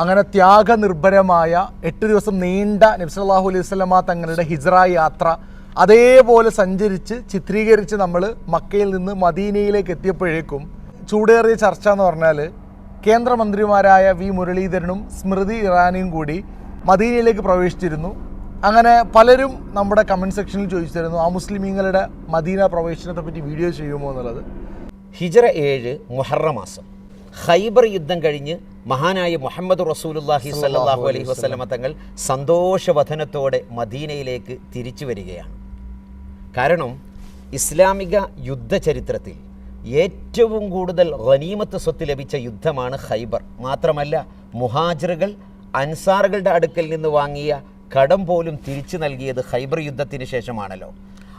അങ്ങനെ ത്യാഗനിർഭരമായ എട്ട് ദിവസം നീണ്ട നബ്സല്ലാഹു അലൈഹി സ്വലമ തങ്ങളുടെ ഹിജ്ര യാത്ര അതേപോലെ സഞ്ചരിച്ച് ചിത്രീകരിച്ച് നമ്മൾ മക്കയിൽ നിന്ന് മദീനയിലേക്ക് എത്തിയപ്പോഴേക്കും ചൂടേറിയ ചർച്ച എന്ന് പറഞ്ഞാൽ കേന്ദ്രമന്ത്രിമാരായ വി മുരളീധരനും സ്മൃതി ഇറാനിയും കൂടി മദീനയിലേക്ക് പ്രവേശിച്ചിരുന്നു. അങ്ങനെ പലരും നമ്മുടെ കമന്റ് സെക്ഷനിൽ ചോദിച്ചിരുന്നു ആ മുസ്ലിമീങ്ങളുടെ മദീന പ്രവേശനത്തെ പറ്റി വീഡിയോ ചെയ്യുമോ എന്നുള്ളത്? ഹിജറ ഏഴ് മുഹറ മാസം. ഖൈബർ യുദ്ധം കഴിഞ്ഞ് മഹാനായ മുഹമ്മദ് റസൂലുല്ലാഹി സല്ലാഹു അലൈഹി വസ്ലമ തങ്ങൾ സന്തോഷവധനത്തോടെ മദീനയിലേക്ക് തിരിച്ചു വരികയാണ്. കാരണം ഇസ്ലാമിക യുദ്ധ ചരിത്രത്തിൽ ഏറ്റവും കൂടുതൽ ഖനീമത്ത് സ്വത്ത് ലഭിച്ച യുദ്ധമാണ് ഖൈബർ. മാത്രമല്ല മുഹാജിറുകൾ അൻസാറുകളുടെ അടുക്കൽ നിന്ന് വാങ്ങിയ കടം പോലും തിരിച്ചു നൽകിയത് ഖൈബർ യുദ്ധത്തിന് ശേഷമാണല്ലോ.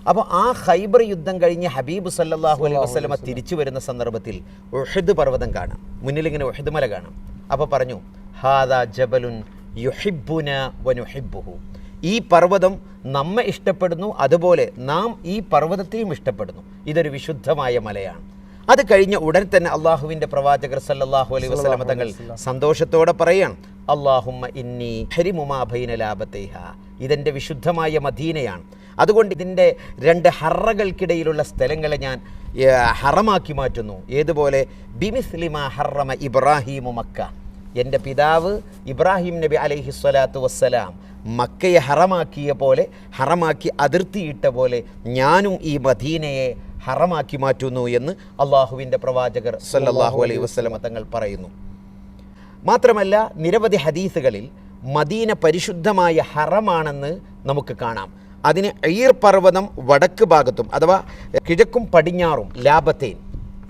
അപ്പോൾ ആ ഹൈബർ യുദ്ധം കഴിഞ്ഞ് ഹബീബ് സല്ലാഹു അലൈഹി വസ്ലമ തിരിച്ചു വരുന്ന സന്ദർഭത്തിൽ ഉഹദ് പർവതം കാണാം. മുന്നിൽ ഇങ്ങനെ ഉഹദ് മല കാണാം. അപ്പോൾ പറഞ്ഞു ഹാദാ ജബലുൻ ഈ പർവതം നമ്മെ ഇഷ്ടപ്പെടുന്നു അതുപോലെ നാം ഈ പർവതത്തെയും ഇഷ്ടപ്പെടുന്നു. ഇതൊരു വിശുദ്ധമായ മലയാണ്. അത് കഴിഞ്ഞ ഉടൻ തന്നെ അള്ളാഹുവിന്റെ പ്രവാചകർ സല്ലാഹു അലൈഹി വസ്ലമ തങ്ങൾ സന്തോഷത്തോടെ പറയാണ് അള്ളാഹുമ്മ ഇന്നി ഹരിമുമാ ഭൈന ലാഭത്തേഹ ഇതെന്റെ വിശുദ്ധമായ മദീനയാണ്. അതുകൊണ്ട് ഇതിന്റെ രണ്ട് ഹറകൾക്കിടയിലുള്ള സ്ഥലങ്ങളെ ഞാൻ ഹറമാക്കി മാറ്റുന്നു. ഏതുപോലെ? ബിമിസ്ലിമ ഹറമ ഇബ്രാഹീമു മക്ക. എന്റെ പിതാവ് ഇബ്രാഹിം നബി അലൈഹി സ്വലാത്തു വസ്സലാം മക്കയെ ഹറമാക്കിയ പോലെ ഹറമാക്കി അതിർത്തിയിട്ട പോലെ ഞാനും ഈ മദീനയെ ഹറമാക്കി മാറ്റുന്നു എന്ന് അള്ളാഹുവിന്റെ പ്രവാചകർ സല്ലാഹു അലൈഹി വസ്ലമ തങ്ങൾ പറയുന്നു. മാത്രമല്ല നിരവധി ഹദീസുകളിൽ മദീന പരിശുദ്ധമായ ഹറമാണെന്ന് നമുക്ക് കാണാം. അതിന് ഈർ പർവതം വടക്ക് ഭാഗത്തും അഥവാ കിഴക്കും പടിഞ്ഞാറും ലാഭത്തേൻ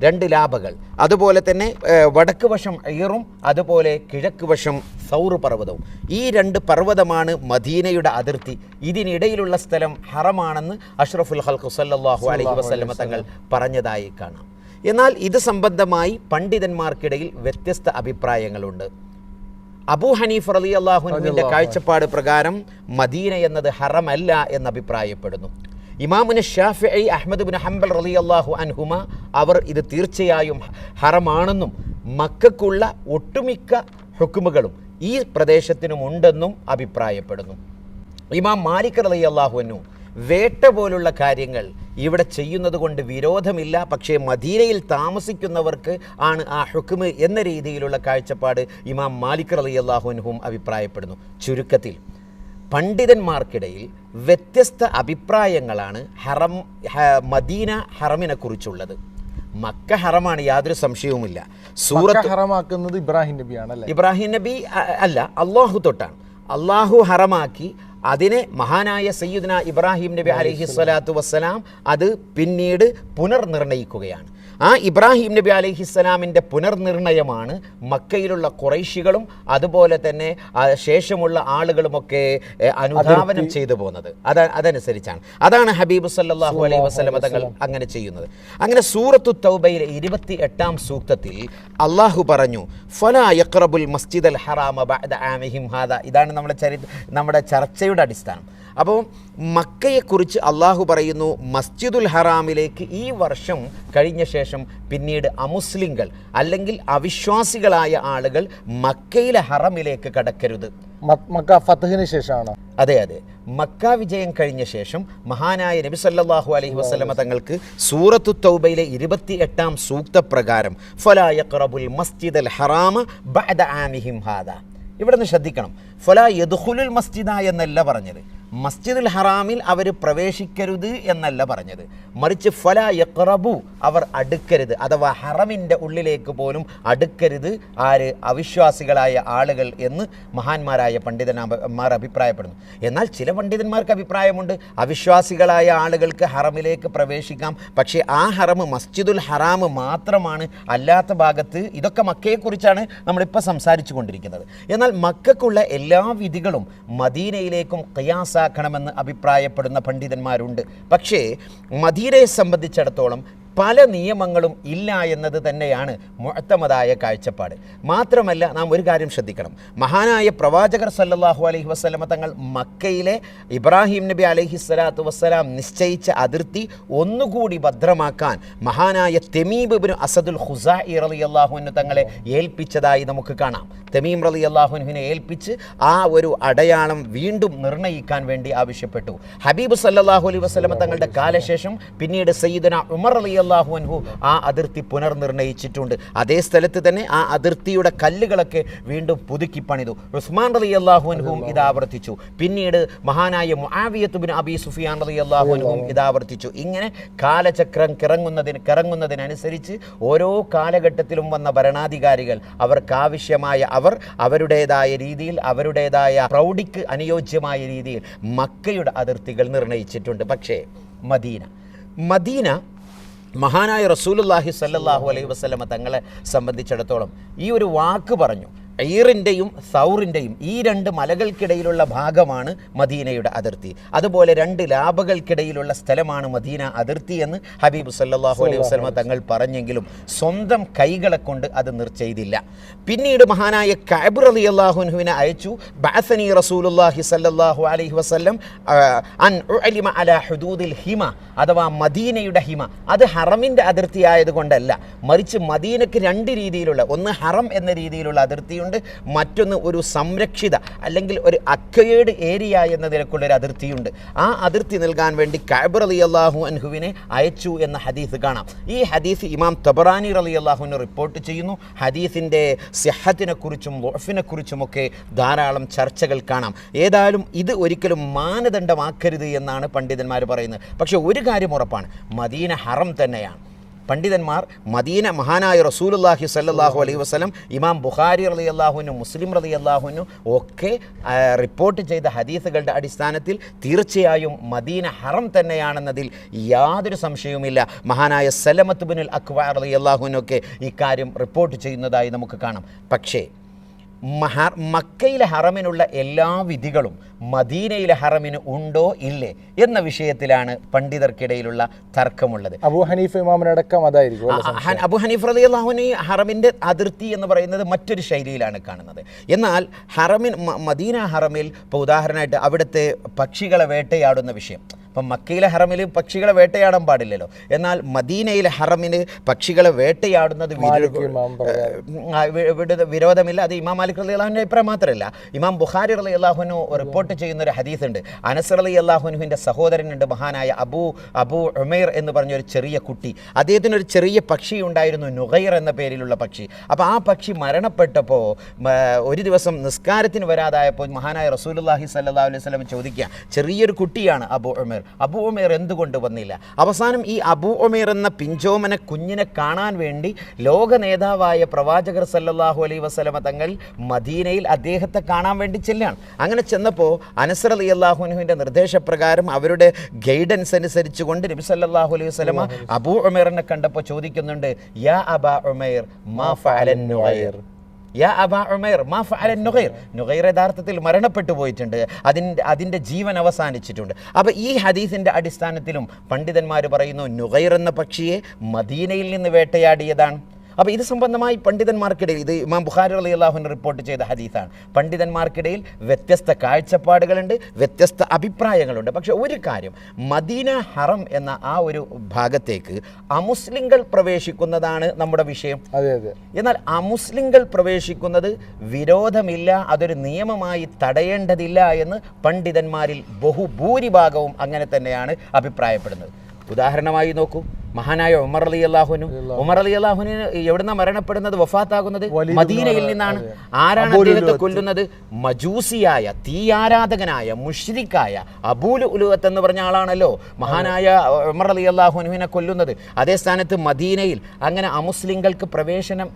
രണ്ട് ലാഭകൾ അതുപോലെ തന്നെ വടക്ക് വശം ഈറും അതുപോലെ കിഴക്ക് വശം സൗർ പർവതവും. ഈ രണ്ട് പർവതമാണ് മദീനയുടെ അതിർത്തി. ഇതിനിടയിലുള്ള സ്ഥലം ഹറമാണെന്ന് അഷ്റഫുൽ ഹൽഖു സല്ലാഹു അലൈഹി വസ്ലമ തങ്ങൾ പറഞ്ഞതായി കാണാം. എന്നാൽ ഇത് സംബന്ധമായി പണ്ഡിതന്മാർക്കിടയിൽ വ്യത്യസ്ത അഭിപ്രായങ്ങളുണ്ട്. അബൂ ഹനീഫ് റലി അള്ളാഹുനുവിന്റെ കാഴ്ചപ്പാട് പ്രകാരം മദീന എന്നത് ഹറമല്ല എന്ന് അഭിപ്രായപ്പെടുന്നു. ഇമാമുന ഷാഫി അഹമ്മദ് ബിൻ ഹംബൽ റലി അള്ളാഹു അൻഹുമ അവർ ഇത് തീർച്ചയായും ഹറമാണെന്നും മക്കൾക്കുള്ള ഒട്ടുമിക്ക ഹുക്കുമുകളും ഈ പ്രദേശത്തിനും ഉണ്ടെന്നും അഭിപ്രായപ്പെടുന്നു. ഇമാം മാലിക് റലി അള്ളാഹുവിനു വേട്ട പോലുള്ള കാര്യങ്ങൾ ഇവിടെ ചെയ്യുന്നത് കൊണ്ട് വിരോധമില്ല പക്ഷേ മദീനയിൽ താമസിക്കുന്നവർക്ക് ആണ് ആ ഹുക്കുമ് എന്ന രീതിയിലുള്ള കാഴ്ചപ്പാട് ഇമാം മാലിക് അലി അള്ളാഹുവിനും അഭിപ്രായപ്പെടുന്നു. ചുരുക്കത്തിൽ പണ്ഡിതന്മാർക്കിടയിൽ വ്യത്യസ്ത അഭിപ്രായങ്ങളാണ് ഹറം മദീന ഹറമിനെക്കുറിച്ചുള്ളത് മക്ക ഹറമാണ് യാതൊരു സംശയവുമില്ല. സൂറത്ത് ഹറമാക്കുന്നത് ഇബ്രാഹിം നബിയാണ് ഇബ്രാഹിം നബി അല്ല അള്ളാഹു തൊട്ടാണ്. അള്ളാഹു ഹറമാക്കി അതിനെ മഹാനായ സയ്യിദ്ന ഇബ്രാഹിം നബി അലഹി സ്വലാത്തു വസ്സലാം അത് പിന്നീട് പുനർനിർണയിക്കുകയാണ്. ആ ഇബ്രാഹിം നബി അലൈഹി സ്വലാമിന്റെ പുനർനിർണയമാണ് മക്കയിലുള്ള കുറൈശികളും അതുപോലെ തന്നെ ശേഷമുള്ള ആളുകളുമൊക്കെ അനുധാവനം ചെയ്തു പോകുന്നത്. അത് അതനുസരിച്ചാണ്. അതാണ് ഹബീബ് സല്ലാഹു അലൈഹി വസല്ലമ തങ്ങൾ അങ്ങനെ ചെയ്യുന്നത്. അങ്ങനെ സൂറത്തു തൗബയിലെ ഇരുപത്തി എട്ടാം സൂക്തത്തിൽ അള്ളാഹു പറഞ്ഞു ഫലാ മസ്ജിദ് മസ്ജിദൽ ഹറാമ ഇതാണ് നമ്മുടെ ചരി നമ്മുടെ ചർച്ചയുടെ അടിസ്ഥാനം. അപ്പോൾ മക്കയെക്കുറിച്ച് അള്ളാഹു പറയുന്നു മസ്ജിദുൽ ഹറാമിലേക്ക് ഈ വർഷം കഴിഞ്ഞ ശേഷം പിന്നീട് അമുസ്ലിങ്ങൾ അല്ലെങ്കിൽ അവിശ്വാസികളായ ആളുകൾ മക്കയിലെ ഹറമിലേക്ക് കടക്കരുത്. മക്ക ഫത്തഹിന് ശേഷമാണോ അതെ അതെ. മക്ക വിജയം കഴിഞ്ഞ ശേഷം മഹാനായ നബി സല്ലാഹു അലൈഹി വസ്ലമ തങ്ങൾക്ക് സൂറത്തു തൗബയിലെ ഇരുപത്തി എട്ടാം സൂക്തപ്രകാരം പ്രകാരം യഖ്റബുൽ മസ്ജിദ് ഹറാമ ബഅദ ആമിഹിം ഹാദ. ഇവിടെ നിന്ന് ശ്രദ്ധിക്കണം. ഫലാ യദുഹുലുൽ മസ്ജിദ എന്നല്ല പറഞ്ഞത്. മസ്ജിദുൽ ഹറാമിൽ അവർ പ്രവേശിക്കരുത് എന്നല്ല പറഞ്ഞത്. മറിച്ച് ഫല യക്റബു അവർ അടുക്കരുത്. അഥവാ ഹറമിന്റെ ഉള്ളിലേക്ക് പോലും അടുക്കരുത് ആര് അവിശ്വാസികളായ ആളുകൾ എന്ന് മഹാന്മാരായ പണ്ഡിതന്മാർ അഭിപ്രായപ്പെടുന്നു. എന്നാൽ ചില പണ്ഡിതന്മാർക്ക് അഭിപ്രായമുണ്ട്. അവിശ്വാസികളായ ആളുകൾക്ക് ഹറമിലേക്ക് പ്രവേശിക്കാം. പക്ഷേ ആ ഹറം മസ്ജിദുൽ ഹറാം മാത്രമാണ്. അല്ലാത്ത ഭാഗത്ത് ഇതൊക്കെ മക്കയെക്കുറിച്ചാണ് നമ്മളിപ്പോൾ സംസാരിച്ചു കൊണ്ടിരിക്കുന്നത്. എന്നാൽ മക്കൾക്കുള്ള എല്ലാ വിധികളും മദീനയിലേക്കും ഖിയാസാക്കണമെന്ന് അഭിപ്രായപ്പെടുന്ന പണ്ഡിതന്മാരുണ്ട്. പക്ഷേ മദീരയെ സംബന്ധിച്ചിടത്തോളം പല നിയമങ്ങളും ഇല്ല എന്നത് തന്നെയാണ് മുഴത്തമതായ കാഴ്ചപ്പാട്. മാത്രമല്ല നാം ഒരു കാര്യം ശ്രദ്ധിക്കണം. മഹാനായ പ്രവാചകർ സല്ലാഹു അലഹി വസ്ലമ തങ്ങൾ മക്കയിലെ ഇബ്രാഹിം നബി അലഹി സ്വലാത്തു വസ്സലാം നിശ്ചയിച്ച അതിർത്തി ഒന്നുകൂടി ഭദ്രമാക്കാൻ മഹാനായ തെമീബ് ബിൻ അസദുൽ അലി അള്ളാഹുവിന് തങ്ങളെ ഏൽപ്പിച്ചതായി നമുക്ക് കാണാം. തെമീം റലി അള്ളാഹുനുവിനെ ഏൽപ്പിച്ച് ആ ഒരു അടയാളം വീണ്ടും നിർണയിക്കാൻ വേണ്ടി ആവശ്യപ്പെട്ടു. ഹബീബ് സല്ലാഹു അലൈഹി വസ്ലമ തങ്ങളുടെ കാലശേഷം പിന്നീട് സയ്യിദന ഉമർ അലി അള്ളാഹുഅൻഹു ആ അതിർത്തി പുനർനിർണയിച്ചിട്ടുണ്ട്. അതേ സ്ഥലത്ത് തന്നെ ആ അതിർത്തിയുടെ കല്ലുകളൊക്കെ വീണ്ടും പുതുക്കി പണിതു. ഉസ്മാൻ റളിയല്ലാഹു അൻഹു ഇത് ആവർത്തിച്ചു പിന്നീട് മഹാനായ മുആവിയത്ത് ബിൻ അബി സുഫിയാൻ റളിയല്ലാഹു അൻഹു ഇത് ആവർത്തിച്ചു ഇങ്ങനെ കാലചക്രം കിറങ്ങുന്നതിന് കിറങ്ങുന്നതിനനുസരിച്ച് ഓരോ കാലഘട്ടത്തിലും വന്ന ഭരണാധികാരികൾ അവർക്കാവശ്യമായ അവർ അവരുടേതായ രീതിയിൽ അവരുടേതായ പ്രൗഢിക്ക് അനുയോജ്യമായ രീതിയിൽ മക്കയുടെ അതിർത്തികൾ നിർണയിച്ചിട്ടുണ്ട്. പക്ഷേ മദീന. മദീന മഹാനായ റസൂലുല്ലാഹി സല്ലാഹു അലൈഹി വസ്ലമ തങ്ങളെ സംബന്ധിച്ചിടത്തോളം ഈ ഒരു വാക്ക് പറഞ്ഞു. ഈറിന്റെയും സൗറിന്റെയും ഈ രണ്ട് മലകൾക്കിടയിലുള്ള ഭാഗമാണ് മദീനയുടെ അതിർത്തി. അതുപോലെ രണ്ട് ലാബകൾക്കിടയിലുള്ള സ്ഥലമാണ് മദീന അതിർത്തി എന്ന് ഹബീബ് സല്ലാഹു അലൈഹി വസ്ലമ തങ്ങൾ പറഞ്ഞെങ്കിലും സ്വന്തം കൈകളെ കൊണ്ട് അത് നിർച്ചെയ്തില്ല പിന്നീട് മഹാനായ കഅബ് അള്ളാഹുനുവിനെ അയച്ചു ബാസനി റസൂലുള്ളാഹി സല്ലാഹു അലൈഹി വസ്ലം അൻ അലാ ഹുദൂദിൽ ഹിമ അഥവാ മദീനയുടെ ഹിമ. അത് ഹറമിന്റെ അതിർത്തി ആയതുകൊണ്ടല്ല മറിച്ച് മദീനക്ക് രണ്ട് രീതിയിലുള്ള ഒന്ന് ഹറം എന്ന രീതിയിലുള്ള അതിർത്തിയുണ്ട് മറ്റൊന്ന് ഒരു സംരക്ഷിത അല്ലെങ്കിൽ ഒരു അക്കയേഡ് ഏരിയ എന്ന നിലക്കുള്ളൊരു അതിർത്തിയുണ്ട്. ആ അതിർത്തി നൽകാൻ വേണ്ടി കാബർ അലി അള്ളാഹു അൻഹുവിനെ അയച്ചു എന്ന ഹദീസ് കാണാം. ഈ ഹദീസ് ഇമാം തബറാനി അലി അള്ളാഹുവിനെ റിപ്പോർട്ട് ചെയ്യുന്നു. ഹദീസിന്റെ സിഹത്തിനെക്കുറിച്ചും കുറിച്ചും വഫിനെ ധാരാളം ചർച്ചകൾ കാണാം. ഏതായാലും ഇത് ഒരിക്കലും മാനദണ്ഡമാക്കരുത് എന്നാണ് പണ്ഡിതന്മാർ പറയുന്നത്. പക്ഷേ ഒരു കാര്യം ഉറപ്പാണ്. മദീന ഹറം തന്നെയാണ്. പണ്ഡിതന്മാർ മദീന മഹാനായ റസൂലുല്ലാഹി സല്ലാഹു അലൈഹി വസ്ലം ഇമാം ബുഖാരി റലി അള്ളാഹുനും മുസ്ലിം റലി അള്ളാഹുനും ഒക്കെ റിപ്പോർട്ട് ചെയ്ത ഹദീസുകളുടെ അടിസ്ഥാനത്തിൽ തീർച്ചയായും മദീന ഹറം തന്നെയാണെന്നതിൽ യാതൊരു സംശയവുമില്ല. മഹാനായ സലമത്ത് ബിനുൽ അക്ബാർ അലി അള്ളാഹുനൊക്കെ ഇക്കാര്യം റിപ്പോർട്ട് ചെയ്യുന്നതായി നമുക്ക് കാണാം. പക്ഷേ മക്കയിലെ ഹറമിനുള്ള എല്ലാ വിധികളും മദീനയിലെ ഹറമിന് ഉണ്ടോ ഇല്ലേ എന്ന വിഷയത്തിലാണ് പണ്ഡിതർക്കിടയിലുള്ള തർക്കമുള്ളത്. അബൂ ഹനീഫ് ഇമാമിനടക്കം അതായിരിക്കും അബു ഹനീഫ് റതി അള്ളാഹുനെ ഹറമിന്റെ അതിർത്തി എന്ന് പറയുന്നത് മറ്റൊരു ശൈലിയിലാണ് കാണുന്നത്. എന്നാൽ ഹറമിൻ മദീന ഹറമിൽ ഇപ്പോൾ ഉദാഹരണമായിട്ട് അവിടുത്തെ പക്ഷികളെ വേട്ടയാടുന്ന വിഷയം. ഇപ്പം മക്കയിലെ ഹറമിൽ പക്ഷികളെ വേട്ടയാടാൻ പാടില്ലല്ലോ. എന്നാൽ മദീനയിലെ ഹറമിന് പക്ഷികളെ വേട്ടയാടുന്നത് വിരോധമില്ല. അത് ഇമാം മാലിക് അലി അള്ളാഹുവിന്റെ അഭിപ്രായം മാത്രമല്ല. ഇമാം ബുഖാരി അലി അള്ളാഹുനു റിപ്പോർട്ട് ചെയ്യുന്ന ഒരു ഹദീസ് ഉണ്ട് അനസർ അലി അള്ളാഹുനുവിന്റെ സഹോദരനുണ്ട് മഹാനായ അബു അബു ഉമേർ എന്ന് പറഞ്ഞ ഒരു ചെറിയ കുട്ടി. അദ്ദേഹത്തിന് ഒരു ചെറിയ പക്ഷി ഉണ്ടായിരുന്നു നുഗൈർ എന്ന പേരിലുള്ള പക്ഷി. അപ്പോൾ ആ പക്ഷി മരണപ്പെട്ടപ്പോൾ ഒരു ദിവസം നിസ്കാരത്തിന് വരാതായപ്പോൾ മഹാനായ റസൂലുല്ലാഹി സല്ലാ അലൈഹി സ്വലം ചോദിക്കുക ചെറിയൊരു കുട്ടിയാണ് അബു ഉമേർ. അബു ഒമേർ എന്തുകൊണ്ട് വന്നില്ല? അവസാനം ഈ അബു ഒമേർ എന്ന പിഞ്ചോമന കുഞ്ഞിനെ കാണാൻ വേണ്ടി ലോക നേതാവായ പ്രവാചകർ സല്ലാഹു അലൈ വസ്ലമ തങ്ങൾ മദീനയിൽ അദ്ദേഹത്തെ കാണാൻ വേണ്ടി ചെല്ലാണ് അങ്ങനെ ചെന്നപ്പോൾ അനസർ അലി അള്ളാഹുനുവിന്റെ നിർദ്ദേശപ്രകാരം അവരുടെ ഗൈഡൻസ് അനുസരിച്ച് കൊണ്ട് നബി സല്ലാഹു അലൈഹി വസ്ലമ അബൂ ഒമേറിനെ കണ്ടപ്പോൾ ചോദിക്കുന്നുണ്ട് യാ അബാ ഒമേർ മാ ഫാലൻ യാ അബാ ഉമേർ മാ ഫഅലൻ നുഗൈർ നുഗൈർ യഥാർത്ഥത്തിൽ മരണപ്പെട്ടു പോയിട്ടുണ്ട്. അതിന്റെ അതിന്റെ ജീവൻ അവസാനിച്ചിട്ടുണ്ട്. അപ്പോൾ ഈ ഹദീസിന്റെ അടിസ്ഥാനത്തിലും പണ്ഡിതന്മാർ പറയുന്നു നുഗൈർ എന്ന പക്ഷിയെ മദീനയിൽ നിന്ന് വേട്ടയാടിയതാണ്. അപ്പോൾ ഇത് സംബന്ധമായി പണ്ഡിതന്മാർക്കിടയിൽ ഇത് ഇമാം ബുഖാരി അലി അള്ളാഹുവിന് റിപ്പോർട്ട് ചെയ്ത ഹദീസാണ്. പണ്ഡിതന്മാർക്കിടയിൽ വ്യത്യസ്ത കാഴ്ചപ്പാടുകളുണ്ട് വ്യത്യസ്ത അഭിപ്രായങ്ങളുണ്ട്. പക്ഷേ ഒരു കാര്യം മദീന ഹറം എന്ന ആ ഒരു ഭാഗത്തേക്ക് അമുസ്ലിങ്ങൾ പ്രവേശിക്കുന്നതാണ് നമ്മുടെ വിഷയം. അതെ അതെ. എന്നാൽ അമുസ്ലിങ്ങൾ പ്രവേശിക്കുന്നത് വിരോധമില്ല അതൊരു നിയമമായി തടയേണ്ടതില്ല എന്ന് പണ്ഡിതന്മാരിൽ ബഹുഭൂരിഭാഗവും അങ്ങനെ തന്നെയാണ് അഭിപ്രായപ്പെടുന്നത്. ഉദാഹരണമായി നോക്കൂ. മഹാനായ ഉമർ അലി അള്ളാഹുനും ഉമർ അലി അള്ളാഹുന് എവിടുന്ന മരണപ്പെടുന്നത്? വഫാത്താകുന്നത്? മദീനയിൽ നിന്നാണ്. ആരാണ് അദ്ദേഹത്തെ. കൊല്ലുന്നത്? മജൂസിയായ തീ ആരാധകനായ മുഷ്രിക്കായ അബൂൽ ഉലുവത്ത് എന്ന് പറഞ്ഞ ആളാണല്ലോ മഹാനായ ഉമർ അലി അള്ളാഹുനുവിനെ കൊല്ലുന്നത്. അതേ സ്ഥാനത്ത് മദീനയിൽ അങ്ങനെ അമുസ്ലിങ്ങൾക്ക് പ്രവേശനം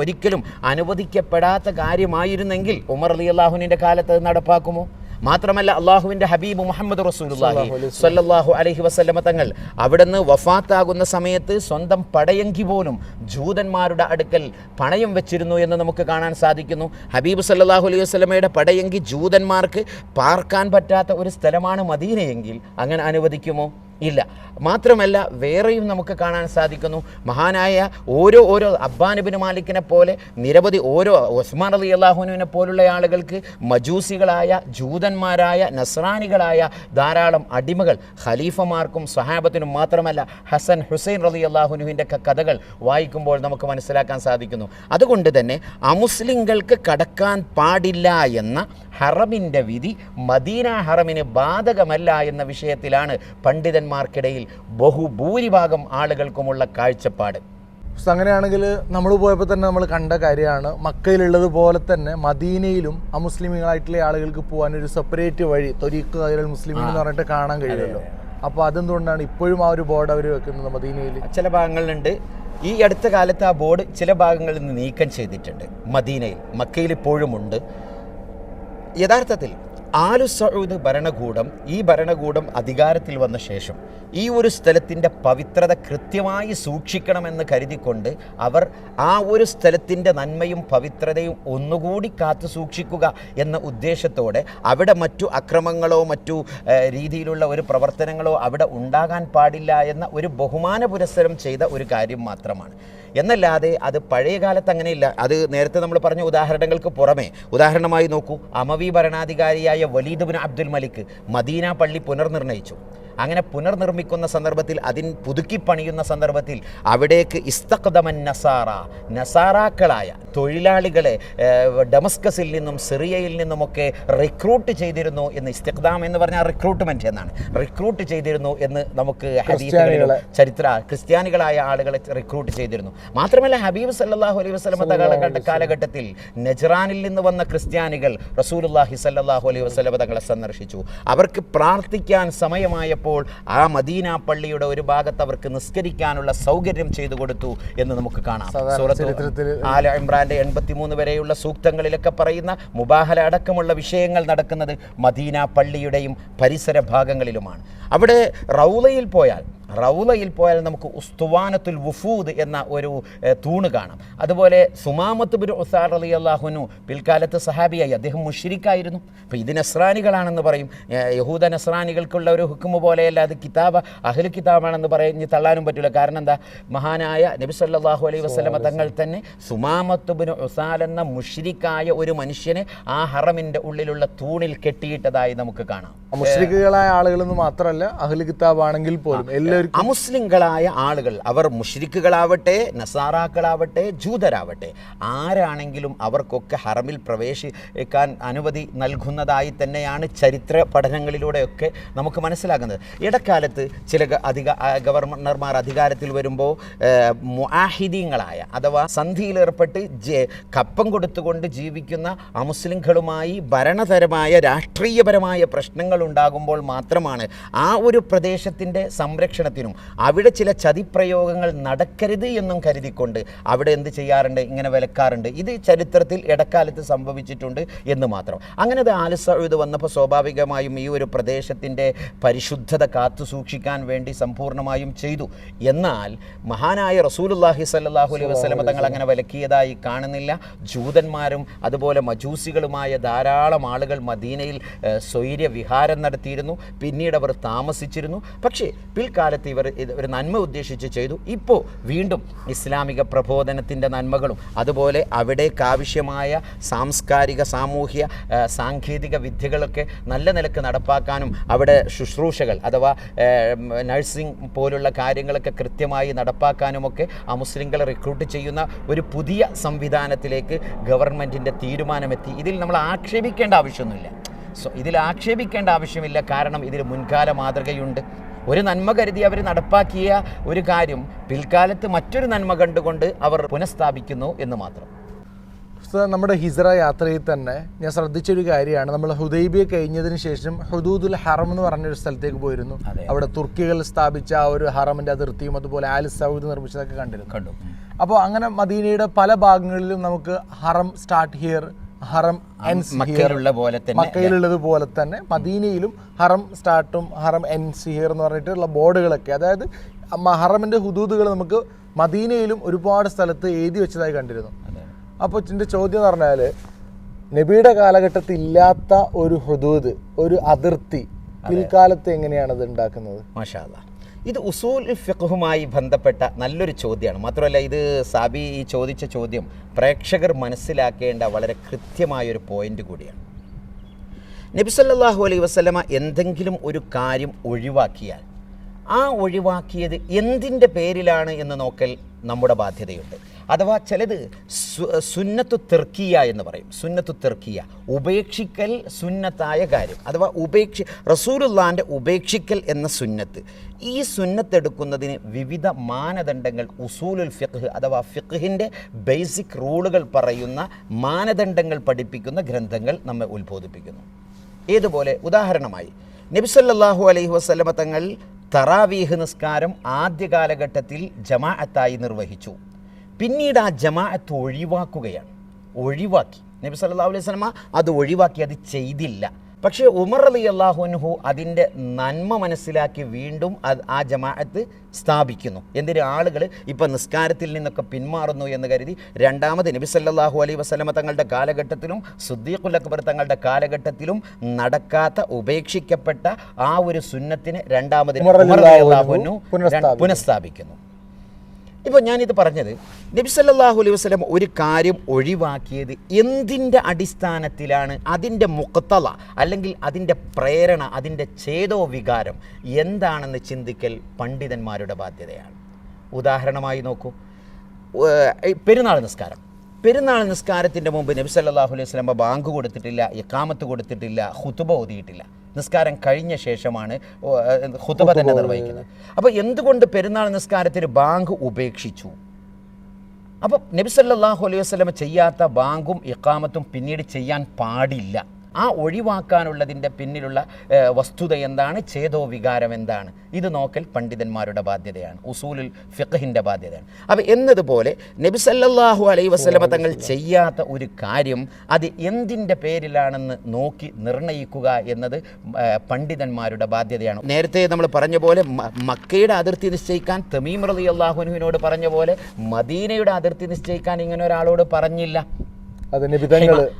ഒരിക്കലും അനുവദിക്കപ്പെടാത്ത കാര്യമായിരുന്നെങ്കിൽ ഉമർ അലി അള്ളാഹുനിന്റെ കാലത്ത് നടപ്പാക്കുമോ? മാത്രമല്ല അള്ളാഹുവിന്റെ ഹബീബ് മുഹമ്മദ് റസൂലുള്ളാഹി സല്ലല്ലാഹു അലൈഹി വസല്ലമ തങ്ങൾ അവിടുന്ന് വഫാത്താകുന്ന സമയത്ത് സ്വന്തം പടയങ്കി പോലും ജൂതന്മാരുടെ അടുക്കൽ പണയം വെച്ചിരുന്നു എന്ന് നമുക്ക് കാണാൻ സാധിക്കുന്നു. ഹബീബ് സല്ലല്ലാഹു അലൈഹി വസല്ലമയുടെ പടയങ്കി ജൂതന്മാർക്ക് പാർക്കാൻ പറ്റാത്ത ഒരു സ്ഥലമാണ് മദീനയെങ്കിൽ അങ്ങനെ അനുവദിക്കുമോ? ഇല്ല. മാത്രമല്ല വേറെയും നമുക്ക് കാണാൻ സാധിക്കുന്നു. മഹാനായ ഓരോ ഓരോ അബ്ബാനബിൻ മാലിക്കിനെ പോലെ നിരവധി ഓരോ ഉസ്മാൻ അലി അള്ളാഹുനുവിനെ പോലുള്ള ആളുകൾക്ക് മജൂസികളായ ജൂതന്മാരായ നസ്രാനികളായ ധാരാളം അടിമകൾ ഖലീഫമാർക്കും സഹാബത്തിനും മാത്രമല്ല ഹസൻ ഹുസൈൻ അലി അള്ളാഹുനുവിന്റെ കഥകൾ വായിക്കുമ്പോൾ നമുക്ക് മനസ്സിലാക്കാൻ സാധിക്കുന്നു. അതുകൊണ്ട് തന്നെ അമുസ്ലിങ്ങൾക്ക് കടക്കാൻ പാടില്ല എന്ന ഹറമിന്റെ വിധി മദീന ഹറമിന് ബാധകമല്ല എന്ന വിഷയത്തിലാണ് പണ്ഡിതന്മാർക്കിടയിൽ ബഹുഭൂരിഭാഗം ആളുകൾക്കുമുള്ള കാഴ്ചപ്പാട്. അങ്ങനെയാണെങ്കിൽ നമ്മൾ പോയപ്പോൾ തന്നെ നമ്മൾ കണ്ട കാര്യമാണ് മക്കയിലുള്ളത് പോലെ തന്നെ മദീനയിലും അമുസ്ലിമുകളായിട്ടുള്ള ആളുകൾക്ക് പോകാൻ ഒരു സെപ്പറേറ്റ് വഴി തൊരീഖ് കൈരൽ മുസ്ലിം എന്ന് പറഞ്ഞിട്ട് കാണാൻ കഴിയുമല്ലോ. അപ്പോൾ അതെന്തുകൊണ്ടാണ് ഇപ്പോഴും ആ ഒരു ബോർഡ് അവർ വെക്കുന്നത് മദീനയിൽ? ചില ഭാഗങ്ങളിലുണ്ട്. ഈ അടുത്ത കാലത്ത് ആ ബോർഡ് ചില ഭാഗങ്ങളിൽ നിന്ന് നീക്കം ചെയ്തിട്ടുണ്ട്. മദീനയിൽ മക്കയിൽ ഇപ്പോഴും ഉണ്ട്. യഥാർത്ഥത്തിൽ ആലു സൗദ് ഭരണകൂടം ഈ ഭരണകൂടം അധികാരത്തിൽ വന്ന ശേഷം ഈ ഒരു സ്ഥലത്തിന്റെ പവിത്രത കൃത്യമായി സൂക്ഷിക്കണമെന്ന് കരുതിക്കൊണ്ട് അവർ ആ ഒരു സ്ഥലത്തിന്റെ നന്മയും പവിത്രതയും ഒന്നുകൂടി കാത്തു സൂക്ഷിക്കുക എന്ന ഉദ്ദേശത്തോടെ അവിടെ മറ്റു അക്രമങ്ങളോ മറ്റു രീതിയിലുള്ള ഒരു പ്രവർത്തനങ്ങളോ അവിടെ ഉണ്ടാകാൻ പാടില്ല എന്ന ഒരു ബഹുമാന പുരസ്സരം ചെയ്ത ഒരു കാര്യം മാത്രമാണ്. എന്നല്ലാതെ അത് പഴയ കാലത്ത് അങ്ങനെയില്ല. അത് നേരത്തെ നമ്മൾ പറഞ്ഞ ഉദാഹരണങ്ങൾക്ക് പുറമെ. ഉദാഹരണമായി നോക്കൂ. അമവി ഭരണാധികാരിയായ Walid bin Abdul Malik Medina പള്ളി പുനർനിർണയിച്ചു. അങ്ങനെ പുനർനിർമ്മിക്കുന്ന സന്ദർഭത്തിൽ അതിൻ പുതുക്കി പണിയുന്ന സന്ദർഭത്തിൽ അവിടേക്ക് ഇസ്തഖദമൻ നസാറ നസാറാക്കളായ തൊഴിലാളികളെ ഡമസ്കസിൽ നിന്നും സിറിയയിൽ നിന്നുമൊക്കെ റിക്രൂട്ട് ചെയ്തിരുന്നു എന്ന് ഇസ്തഖദാം എന്ന് പറഞ്ഞാൽ റിക്രൂട്ട്മെന്റ് എന്നാണ്. റിക്രൂട്ട് ചെയ്തിരുന്നു എന്ന് നമുക്ക് ചരിത്ര ക്രിസ്ത്യാനികളായ ആളുകളെ റിക്രൂട്ട് ചെയ്തിരുന്നു. മാത്രമല്ല ഹബീബ് സല്ലല്ലാഹു അലൈഹി വസല്ലമ തങ്ങളുടെ കാലഘട്ടത്തിൽ നജ്റാനിൽ നിന്ന് വന്ന ക്രിസ്ത്യാനികൾ റസൂലുള്ളാഹി സല്ലല്ലാഹു അലൈഹി വസല്ലമ തങ്ങളെ സന്ദർശിച്ചു. അവർക്ക് പ്രാർത്ഥിക്കാൻ സമയമായപ്പോൾ ആ മദീന പള്ളിയുടെ ഒരു ഭാഗത്ത് അവർക്ക് നിസ്കരിക്കാനുള്ള സൗകര്യം ചെയ്തു കൊടുത്തു എന്ന് നമുക്ക് കാണാം. ആല ഇമ്രാന്റെ എൺപത്തിമൂന്ന് വരെയുള്ള സൂക്തങ്ങളിലൊക്കെ പറയുന്ന മുബാഹല അടക്കമുള്ള വിഷയങ്ങൾ നടക്കുന്നത് മദീന പള്ളിയുടെയും പരിസര ഭാഗങ്ങളിലുമാണ്. അവിടെ റൗലയിൽ പോയാൽ റൗലയിൽ പോയാൽ നമുക്ക് ഉസ്തുവാനത്തുൽ വുഫൂദ് എന്ന ഒരു തൂണ് കാണാം. അതുപോലെ സുമാമത്ത് ബിൻ ഉസാർ അലി അള്ളാഹുനു പിൽക്കാലത്ത് സഹാബിയായി. അദ്ദേഹം മുഷിരിക്കായിരുന്നു. അപ്പോൾ ഇത് നസ്രാനികളാണെന്ന് പറയും. യഹൂദ നസ്രാനികൾക്കുള്ള ഒരു ഹുക്കുമ് പോലെയല്ല അത് കിതാബ് അഹ്ലു കിതാബാണെന്ന് പറഞ്ഞ് തള്ളാനും പറ്റില്ല കാരണം എന്താ? മഹാനായ നബി സല്ലാഹു അലൈഹി വസ്ലമ തങ്ങൾ തന്നെ സുമാമത്ത് ബിൻ ഉസാൽ എന്ന മുഷിരിക്കായ ഒരു മനുഷ്യനെ ആ ഹറമിന്റെ ഉള്ളിലുള്ള തൂണിൽ കെട്ടിയിട്ടതായി നമുക്ക് കാണാം. മുഷിരിക്കുകളായ ആളുകളെന്ന് മാത്രമല്ല അഹ്ലു കിതാബ് ആണെങ്കിൽ പോലും എല്ലാവർക്കും അമുസ്ലിങ്ങളായ ആളുകൾ അവർ മുഷ്രിക്കുകളാവട്ടെ നസാറാക്കളാവട്ടെ ജൂതരാവട്ടെ ആരാണെങ്കിലും അവർക്കൊക്കെ ഹറമിൽ പ്രവേശിക്കാൻ അനുമതി നൽകുന്നതായി തന്നെയാണ് ചരിത്ര പഠനങ്ങളിലൂടെയൊക്കെ നമുക്ക് മനസ്സിലാകുന്നത്. ഇടക്കാലത്ത് ചില അധിക ഗവർണർമാർ അധികാരത്തിൽ വരുമ്പോൾ മുആഹിദീങ്ങളായ അഥവാ സന്ധിയിലേർപ്പെട്ട് കപ്പം കൊടുത്തുകൊണ്ട് ജീവിക്കുന്ന അമുസ്ലിങ്ങളുമായി ഭരണതരമായ രാഷ്ട്രീയപരമായ പ്രശ്നങ്ങൾ ഉണ്ടാകുമ്പോൾ മാത്രമാണ് ആ ഒരു പ്രദേശത്തിന്റെ സംരക്ഷണത്തിനും അവിടെ ചില ചതിപ്രയോഗങ്ങൾ നടക്കരുത് എന്നും കരുതിക്കൊണ്ട് അവിടെ എന്ത് ചെയ്യാറുണ്ട്? ഇങ്ങനെ വിലക്കാറുണ്ട്. ഇത് ചരിത്രത്തിൽ ഇടക്കാലത്ത് സംഭവിച്ചിട്ടുണ്ട് എന്ന് മാത്രം. അങ്ങനെ അത് ആലസ്യത് വന്നപ്പോൾ സ്വാഭാവികമായും ഈ ഒരു പ്രദേശത്തിന്റെ പരിശുദ്ധത കാത്തു സൂക്ഷിക്കാൻ വേണ്ടി സമ്പൂർണമായും ചെയ്തു. എന്നാൽ മഹാനായ റസൂലുല്ലാഹി സല്ലാഹു അലൈഹി വസ്ലമ തങ്ങൾ അങ്ങനെ വിലക്കിയതായി കാണുന്നില്ല. ജൂതന്മാരും അതുപോലെ മജൂസികളുമായ ധാരാളം ആളുകൾ മദീനയിൽ സ്വൈര്യ വിഹാരം നടത്തിയിരുന്നു. പിന്നീട് അവർ താമസിച്ചിരുന്നു. പക്ഷേ പിൽക്കാലത്ത് ഇവർ ഇത് ഒരു നന്മ ഉദ്ദേശിച്ച് ചെയ്തു. ഇപ്പോൾ വീണ്ടും ഇസ്ലാമിക പ്രബോധനത്തിന്റെ നന്മകളും അതുപോലെ അവിടേക്കാവശ്യമായ സാംസ്കാരിക സാമൂഹ്യ സാങ്കേതിക വിദ്യകളൊക്കെ നല്ല നിലയ്ക്ക് നടപ്പാക്കാനും അവിടെ ശുശ്രൂഷകൾ അഥവാ നഴ്സിംഗ് പോലുള്ള കാര്യങ്ങളൊക്കെ കൃത്യമായി നടപ്പാക്കാനുമൊക്കെ ആ മുസ്ലിങ്ങളെ റിക്രൂട്ട് ചെയ്യുന്ന ഒരു പുതിയ സംവിധാനത്തിലേക്ക് ഗവൺമെന്റിന്റെ തീരുമാനമെത്തി. ഇതിൽ നമ്മൾ ആക്ഷേപിക്കേണ്ട ആവശ്യമൊന്നുമില്ല. സോ ഇതിൽ ആക്ഷേപിക്കേണ്ട ആവശ്യമില്ല. കാരണം ഇതിൽ മുൻകാല മാതൃകയുണ്ട്. ഒരു നന്മ കരുതി അവർ നടപ്പാക്കിയ ഒരു കാര്യം പിൽക്കാലത്ത് മറ്റൊരു നന്മ കണ്ടുകൊണ്ട് അവർ പുനഃസ്ഥാപിക്കുന്നു എന്ന് മാത്രം. നമ്മുടെ ഹിസ്ര യാത്രയിൽ തന്നെ ഞാൻ ശ്രദ്ധിച്ചൊരു കാര്യമാണ്. നമ്മൾ ഹുദൈബിയ കഴിഞ്ഞതിന് ശേഷം ഹുദൂദുൽ ഹറം എന്ന് പറഞ്ഞൊരു സ്ഥലത്തേക്ക് പോയിരുന്നു. അവിടെ തുർക്കികൾ സ്ഥാപിച്ച ആ ഒരു ഹറമിന്റെ അതിർത്തിയും അതുപോലെ ആലി സൗദ് നിർമ്മിച്ചതൊക്കെ കണ്ടിരുന്നു. കണ്ടു. അപ്പോൾ അങ്ങനെ മദീനയുടെ പല ഭാഗങ്ങളിലും നമുക്ക് ഹറം സ്റ്റാർട്ട് ഹിയർ ഹറം മക്കയിലുള്ള പോലെ തന്നെ മക്കയിലുള്ളത് പോലെ തന്നെ മദീനയിലും ഹറം സ്റ്റാർട്ടും ഹറം എൻ സിഹിയർ എന്ന് പറഞ്ഞിട്ടുള്ള ബോർഡുകളൊക്കെ. അതായത് ഹറമിന്റെ ഹുദൂദുകൾ നമുക്ക് മദീനയിലും ഒരുപാട് സ്ഥലത്ത് എഴുതി വെച്ചതായി കണ്ടിരുന്നു. അപ്പോൾ എന്റെ ചോദ്യം എന്ന് പറഞ്ഞാൽ നബിയുടെ കാലഘട്ടത്തിൽ ഇല്ലാത്ത ഒരു ഹുദൂദ് ഒരു അതിർത്തി പിൽക്കാലത്ത് എങ്ങനെയാണ് അത് ഉണ്ടാക്കുന്നത്? മാഷാ അല്ലാ ഇത് ഉസൂൽ ഫിഖുമായി ബന്ധപ്പെട്ട നല്ലൊരു ചോദ്യമാണ്. മാത്രമല്ല ഇത് സാബി ഈ ചോദിച്ച ചോദ്യം പ്രേക്ഷകർ മനസ്സിലാക്കേണ്ട വളരെ കൃത്യമായൊരു പോയിന്റ് കൂടിയാണ്. നബി സല്ലല്ലാഹു വസ്ലമ എന്തെങ്കിലും ഒരു കാര്യം ഒഴിവാക്കിയാൽ ആ ഒഴിവാക്കിയത് എന്തിന്റെ പേരിലാണ് എന്ന് നോക്കൽ നമ്മുടെ ബാധ്യതയുണ്ട്. അഥവാ ചിലത് സുന്നത്തു തെർക്കിയ എന്ന് പറയും. സുന്നത്തു തെർക്കിയ. ഉപേക്ഷിക്കൽ സുന്നത്തായ കാര്യം. അഥവാ ഉപേക്ഷി റസൂലുള്ളാന്റെ ഉപേക്ഷിക്കൽ എന്ന സുന്നത്ത്. ഈ സുന്നത്തെടുക്കുന്നതിന് വിവിധ മാനദണ്ഡങ്ങൾ ഉസൂലുൽ ഫിഖ് അഥവാ ഫിഖിന്റെ ബേസിക് റൂളുകൾ പറയുന്ന മാനദണ്ഡങ്ങൾ പഠിപ്പിക്കുന്ന ഗ്രന്ഥങ്ങൾ നമ്മെ ഉത്ബോധിപ്പിക്കുന്നു. ഏതുപോലെ? ഉദാഹരണമായി നബിസല്ലാഹു അലൈഹി വസ്ലമ തങ്ങൾ തറാവീഹ് നിസ്കാരം ആദ്യ കാലഘട്ടത്തിൽ ജമാഅത്തായി നിർവഹിച്ചു. പിന്നീട് ആ ജമാഅത്ത് ഒഴിവാക്കുകയാണ്. ഒഴിവാക്കി. നബി സല്ലല്ലാഹു അലൈഹി സ്വലമ അത് ഒഴിവാക്കി അത് ചെയ്തില്ല. പക്ഷേ ഉമർ അലി അള്ളാഹുൻഹു അതിന്റെ നന്മ മനസ്സിലാക്കി വീണ്ടും അത് ആ ജമാഅത്ത് സ്ഥാപിക്കുന്നു. എന്തിന്? ആളുകൾ ഇപ്പം നിസ്കാരത്തിൽ നിന്നൊക്കെ പിന്മാറുന്നു എന്ന് കരുതി രണ്ടാമത് നബി സല്ലല്ലാഹു അലൈഹി വസല്ലമ തങ്ങളുടെ കാലഘട്ടത്തിലും സുദ്ദീഖുൽ അക്ബർ തങ്ങളുടെ കാലഘട്ടത്തിലും നടക്കാത്ത ഉപേക്ഷിക്കപ്പെട്ട ആ ഒരു സുന്നത്തിന് രണ്ടാമത് ഉമർ പുനഃസ്ഥാപിക്കുന്നു. ഇപ്പോൾ ഞാനിത് പറഞ്ഞത് നബി സല്ലല്ലാഹു അലൈഹി വസ്ലം ഒരു കാര്യം ഒഴിവാക്കിയത് എന്തിന്റെ അടിസ്ഥാനത്തിലാണ്? അതിന്റെ മുഖത്തല അല്ലെങ്കിൽ അതിന്റെ പ്രേരണ അതിന്റെ ചേതോ വികാരം എന്താണെന്ന് ചിന്തിക്കൽ പണ്ഡിതന്മാരുടെ ബാധ്യതയാണ്. ഉദാഹരണമായി നോക്കൂ. പെരുന്നാൾ നിസ്കാരം. പെരുന്നാൾ നിസ്കാരത്തിന്റെ മുമ്പ് നബി സല്ലല്ലാഹു അലൈഹി വസല്ലം ബാങ്ക് കൊടുത്തിട്ടില്ല ഇക്കാമത്ത് കൊടുത്തിട്ടില്ല ഹുതുബ ഓതിയിട്ടില്ല നിസ്കാരം കഴിഞ്ഞ ശേഷമാണ് ഹുതബ തന്നെ നിർവഹിക്കുന്നത്. അപ്പോൾ എന്തുകൊണ്ട് പെരുന്നാൾ നിസ്കാരത്തിന് ബാങ്ക് ഉപേക്ഷിച്ചു? അപ്പോൾ നബി സല്ലല്ലാഹു അലൈഹി വസല്ലം ചെയ്യാത്ത ബാങ്കും ഇക്കാമത്തും പിന്നീട് ചെയ്യാൻ പാടില്ല. ആ ഒഴിവാക്കാനുള്ളതിന്റെ പിന്നിലുള്ള വസ്തുത എന്താണ്? ചേതോ വികാരം എന്താണ്? ഇത് നോക്കൽ പണ്ഡിതന്മാരുടെ ബാധ്യതയാണ്. ഉസൂലുൽ ഫിഖഹിന്റെ ബാധ്യതയാണ്. അപ്പോൾ എന്നതുപോലെ നബി സല്ലല്ലാഹു അലൈഹി വസല്ലമ തങ്ങൾ ചെയ്യാത്ത ഒരു കാര്യം അത് എന്തിന്റെ പേരിലാണെന്ന് നോക്കി നിർണയിക്കുക എന്നത് പണ്ഡിതന്മാരുടെ ബാധ്യതയാണ്. നേരത്തെ നമ്മൾ പറഞ്ഞ പോലെ മക്കയുടെ അതിർത്തി നിശ്ചയിക്കാൻ തമീം റളിയല്ലാഹു അള്ളാഹുനുവിനോട് പറഞ്ഞ പോലെ മദീനയുടെ അതിർത്തി നിശ്ചയിക്കാൻ ഇങ്ങനെ ഒരാളോട് പറഞ്ഞില്ല.